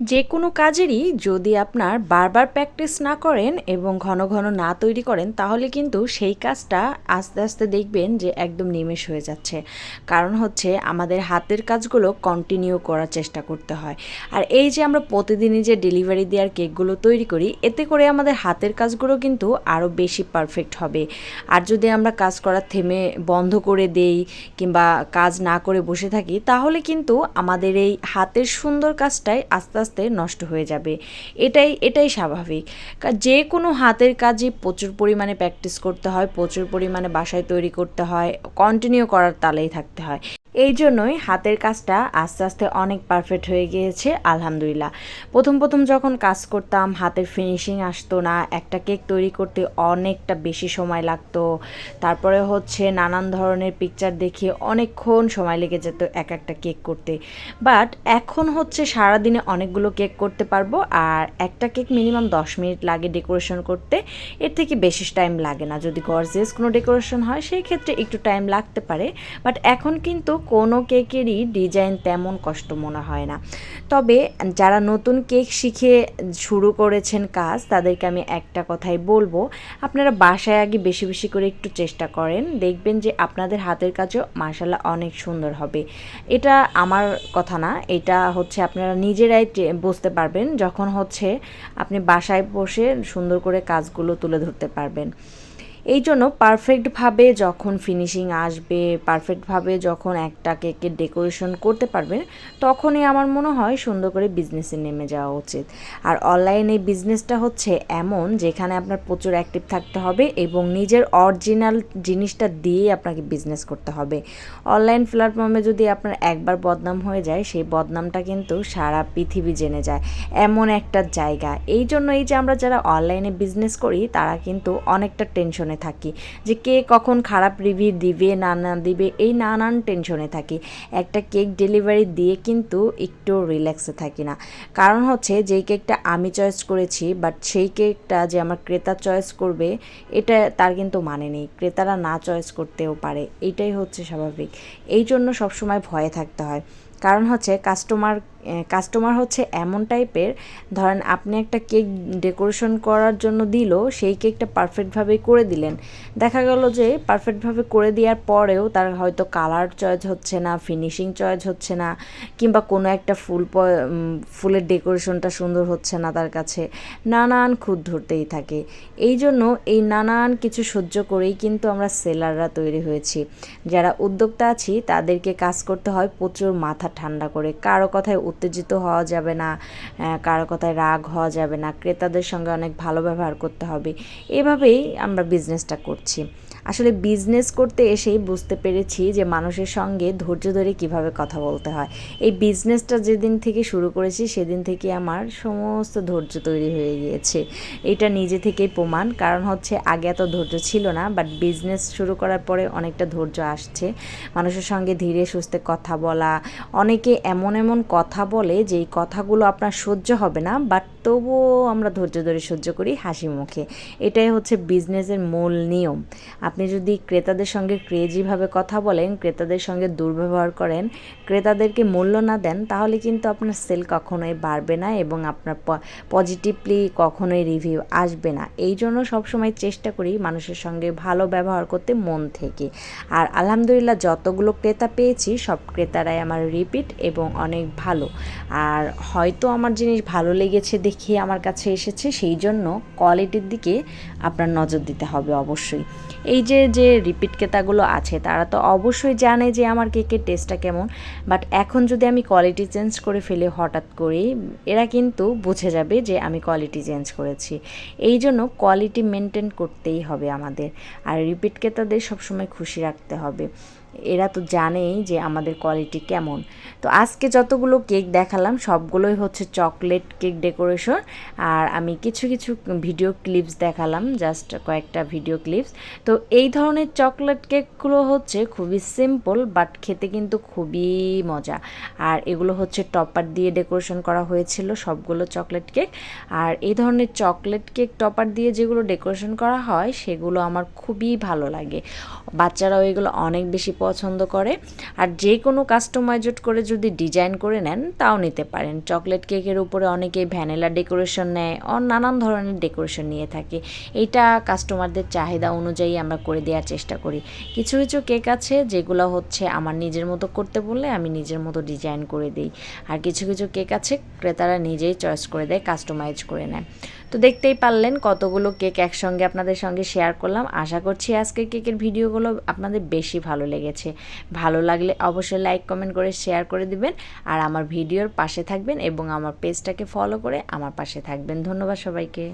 যে কোনো কাজেরই যদি আপনার বারবার প্র্যাকটিস না করেন এবং ঘন ঘন না তৈরি করেন, তাহলে কিন্তু সেই কাজটা আস্তে আস্তে দেখবেন যে একদম নিমেষ হয়ে যাচ্ছে। কারণ হচ্ছে আমাদের হাতের কাজগুলো কন্টিনিউ করার চেষ্টা করতে হয়। আর এই যে আমরা প্রতিদিনই যে ডেলিভারি দেওয়ার কেকগুলো তৈরি করি, এতে করে আমাদের হাতের কাজগুলো কিন্তু আরও বেশি পারফেক্ট হবে। আর যদি আমরা কাজ করা থেমে বন্ধ করে দেই কিংবা কাজ না করে বসে থাকি, তাহলে কিন্তু আমাদের এই হাতের সুন্দর কাজটাই আস্তে আস্তে নষ্ট হয়ে যাবে। এটাই এটাই স্বাভাবিক। যে কোনো হাতের কাজে প্রচুর পরিমাণে প্র্যাকটিস করতে হয়, প্রচুর পরিমাণে বাসায় তৈরি করতে হয় কন্টিনিউ করার তালেই থাকতে হয়। এই জন্যই হাতের কাজটা আস্তে আস্তে অনেক পারফেক্ট হয়ে গিয়েছে, আলহামদুলিল্লাহ। প্রথম প্রথম যখন কাজ করতাম, হাতের ফিনিশিং আসতো না, একটা কেক তৈরি করতে অনেকটা বেশি সময় লাগতো। তারপরে হচ্ছে নানান ধরনের পিকচার দেখে অনেকক্ষণ সময় লেগে যেত এক একটা কেক করতে। বাট এখন হচ্ছে সারাদিনে অনেকগুলো কেক করতে পারব আর একটা কেক মিনিমাম দশ মিনিট লাগে ডেকোরেশন করতে। এর থেকে বেশি টাইম লাগে না। যদি গর্জিয়াস কোনো ডেকোরেশন হয়, সেই ক্ষেত্রে একটু টাইম লাগতে পারে। বাট এখন কিন্তু কোনো কেকেরই ডিজাইন তেমন কষ্ট মনে হয় না। তবে যারা নতুন কেক শিখে শুরু করেছেন কাজ, তাদেরকে আমি একটা কথাই বলব, আপনারা বাসায় আগে বেশি বেশি করে একটু চেষ্টা করেন। দেখবেন যে আপনাদের হাতের কাজও মার্শাল্লাহ অনেক সুন্দর হবে। এটা আমার কথা না, এটা হচ্ছে আপনারা নিজেরাই বুঝতে পারবেন যখন হচ্ছে আপনি বাসায় বসে সুন্দর করে কাজগুলো তুলে ধরতে পারবেন। এই জন্য পারফেক্টভাবে যখন ফিনিশিং আসবে পারফেক্টভাবে যখন একটা কেকের ডেকোরেশন করতে পারবেন, তখনই আমার মনে হয় সুন্দর করে বিজনেসে নেমে যাওয়া উচিত। আর অনলাইনে বিজনেসটা হচ্ছে এমন যেখানে আপনার প্রচুর অ্যাক্টিভ থাকতে হবে এবং নিজের অরিজিনাল জিনিসটা দিয়েই আপনাকে বিজনেস করতে হবে। অনলাইন প্ল্যাটফর্মে যদি আপনার একবার বদনাম হয়ে যায়, সেই বদনামটা কিন্তু সারা পৃথিবী জেনে যায়। এমন একটা জায়গা। এই জন্য এই যে আমরা যারা অনলাইনে বিজনেস করি, তারা কিন্তু অনেকটা টেনশনে টেনশনে থাকি, যে কে কখন খারাপ রিভিউ দিবে, না না দিবে, এই নানান টেনশনে থাকি। একটা কেক ডেলিভারি দিয়ে কিন্তু একটু রিল্যাক্সে থাকি না। কারণ হচ্ছে যেই কেকটা আমি চয়েস করেছি বাট সেই কেকটা যে আমার ক্রেতা চয়েস করবে, এটা তার কিন্তু মানে নেই। ক্রেতারা না চয়েস করতেও পারে। এটাই হচ্ছে স্বাভাবিক। এই জন্য সবসময় ভয়ে থাকতে হয়। কারণ হচ্ছে কাস্টমার কাস্টমার হচ্ছে এমন টাইপের ধরেন আপনি একটা কেক ডেকোরেশন করার জন্য দিল, সেই কেকটা পারফেক্টভাবে করে দিলেন। দেখা গেল যে পারফেক্টভাবে করে দেওয়ার পরেও তার হয়তো কালার চয়েস হচ্ছে না ফিনিশিং চয়েস হচ্ছে না, কিংবা কোনো একটা ফুল ফুলের ডেকোরেশনটা সুন্দর হচ্ছে না তার কাছে, নানান খুদ ধরতেই থাকে। এই জন্য এই নানান কিছু সহ্য করেই কিন্তু আমরা সেলাররা তৈরি হয়েছি। যারা উদ্যোক্তা আছি, তাদেরকে কাজ করতে হয় প্রচুর মাথা ঠান্ডা করে। কারও কথায় উত্তেজিত হওয়া যাবে না কারও কথায় রাগ হওয়া যাবে না, ক্রেতাদের সঙ্গে অনেক ভালো ব্যবহার করতে হবে। এভাবেই আমরা বিজনেসটা করছি। আসলে বিজনেস করতে এসেই বুঝতে পেরেছি যে মানুষের সঙ্গে ধৈর্য ধরে কীভাবে কথা বলতে হয়। এই বিজনেসটা যেদিন থেকে শুরু করেছি, সেদিন থেকে আমার সমস্ত ধৈর্য তৈরি হয়ে গিয়েছে। এটা নিজে থেকেই প্রমাণ, কারণ হচ্ছে আগে এত ধৈর্য ছিল না বাট বিজনেস শুরু করার পরে অনেকটা ধৈর্য আসছে। মানুষের সঙ্গে ধীরে সুস্থে কথা বলা, অনেকে এমন এমন কথা বলে যেই কথাগুলো আপনার সহ্য হবে না বাট তবুও আমরা ধৈর্য ধরে সহ্য করি হাসি মুখে। এটাই হচ্ছে বিজনেসের মূল নিয়ম। আপনি যদি ক্রেতাদের সঙ্গে ক্রেজিভাবে কথা বলেন, ক্রেতাদের সঙ্গে দুর্ব্যবহার করেন, ক্রেতাদেরকে মূল্য না দেন, তাহলে কিন্তু আপনার সেল কখনোই বাড়বে না এবং আপনার পজিটিভলি কখনোই রিভিউ আসবে না। এই জন্য সবসময় চেষ্টা করি মানুষের সঙ্গে ভালো ব্যবহার করতে মন থেকে। আর আলহামদুলিল্লাহ যতগুলো ক্রেতা পেয়েছি, সব ক্রেতারাই আমার রিপিট এবং অনেক ভালো। আর হয়তো আমার জিনিস ভালো লেগেছে দেখে আমার কাছে এসেছে, সেই জন্য কোয়ালিটির দিকে আপনার নজর দিতে হবে অবশ্যই। এই যে যে রিপিট ক্রেতাগুলো আছে, তারা তো অবশ্যই জানে যে আমার কেকের টেস্টটা কেমন। বাট এখন যদি আমি কোয়ালিটি চেঞ্জ করে ফেলে হঠাৎ করেই, এরা কিন্তু বুঝে যাবে যে আমি কোয়ালিটি চেঞ্জ করেছি। এই জন্য কোয়ালিটি মেনটেন করতেই হবে আমাদের। আর রিপিট ক্রেতাদের সবসময় খুশি রাখতে হবে। এরা তো জানেই যে আমাদের কোয়ালিটি কেমন। তো আজকে যতগুলো কেক দেখালাম, সবগুলোই হচ্ছে চকলেট কেক ডেকোরেশন আর আমি কিছু কিছু ভিডিও ক্লিপস দেখালাম জাস্ট কয়েকটা ভিডিও ক্লিপস তো এই ধরনের চকলেট কেকগুলো হচ্ছে খুবই সিম্পল বাট খেতে কিন্তু খুবই মজা। আর এগুলো হচ্ছে টপার দিয়ে ডেকোরেশন করা হয়েছিল সবগুলো চকলেট কেক আর এই ধরনের চকলেট কেক টপার দিয়ে যেগুলো ডেকোরেশন করা হয়, সেগুলো আমার খুবই ভালো লাগে। বাচ্চারাও এগুলো অনেক বেশি পছন্দ করে। আর যে কোনো কাস্টমাইজড করে যদি ডিজাইন করে নেন, তাও নিতে পারেন। চকলেট কেকের উপরে অনেকেই ভ্যানিলা ডেকোরেশন নেয় ও নানান ধরনের ডেকোরেশন নিয়ে থাকে। এইটা কাস্টমারদের চাহিদা অনুযায়ী আমরা করে দেওয়ার চেষ্টা করি। কিছু কিছু কেক আছে যেগুলো হচ্ছে আমার নিজের মতো করতে বললে আমি নিজের মতো ডিজাইন করে দিই। আর কিছু কিছু কেক আছে ক্রেতারা নিজেই চয়েস করে দেয় কাস্টমাইজ করে নেয়। তো দেখতেই পারলেন কতগুলো কেক একসঙ্গে আপনাদের সঙ্গে শেয়ার করলাম। আশা করছি আজকে কেকের ভিডিওগুলো আপনাদের বেশি ভালো লেগেছে। ভালো লাগলে অবশ্যই লাইক কমেন্ট করে শেয়ার করে দিবেন। আর আমার ভিডিওর পাশে থাকবেন এবং আমার পেজটাকে ফলো করে আমার পাশে থাকবেন। ধন্যবাদ সবাইকে।